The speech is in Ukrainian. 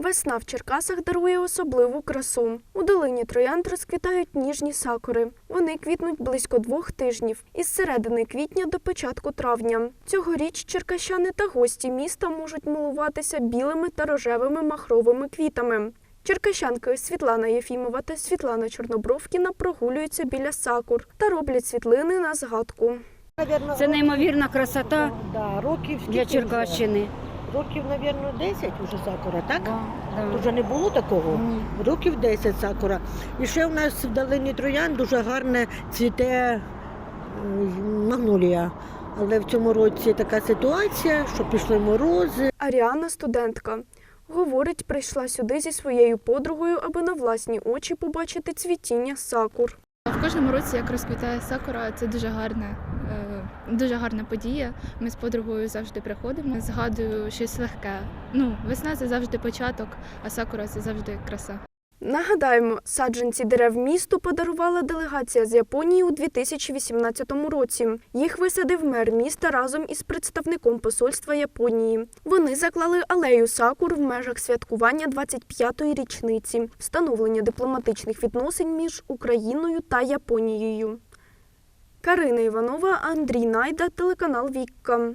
Весна в Черкасах дарує особливу красу. У долині троянд розквітають ніжні сакури. Вони квітнуть близько двох тижнів із середини квітня до початку травня. Цьогоріч черкащани та гості міста можуть милуватися білими та рожевими махровими квітами. Черкащанки Світлана Єфімова та Світлана Чорнобровкіна прогулюються біля сакур та роблять світлини на згадку. Це неймовірна красота для? Черкащини. Років, мабуть, 10 вже сакура, так? Да, вже не було такого. Ні. Років 10 сакура. І ще в нас в долині Троян дуже гарне цвіте е, магнолія. Але в цьому році така ситуація, що пішли морози. Аріана студентка. Говорить, прийшла сюди зі своєю подругою, аби на власні очі побачити цвітіння сакур. В кожному році, як розквітає сакура, це дуже гарна, е, дуже гарна подія. Ми з подругою завжди приходимо. Згадую щось легке. Ну, весна це завжди початок, а сакура це завжди краса. Нагадаємо, саджанці дерев місту подарувала делегація з Японії у 2018 році. Їх висадив мер міста разом із представником посольства Японії. Вони заклали алею сакур в межах святкування 25-ї річниці встановлення дипломатичних відносин між Україною та Японією. Карина Іванова, Андрій Найда, телеканал Вікка.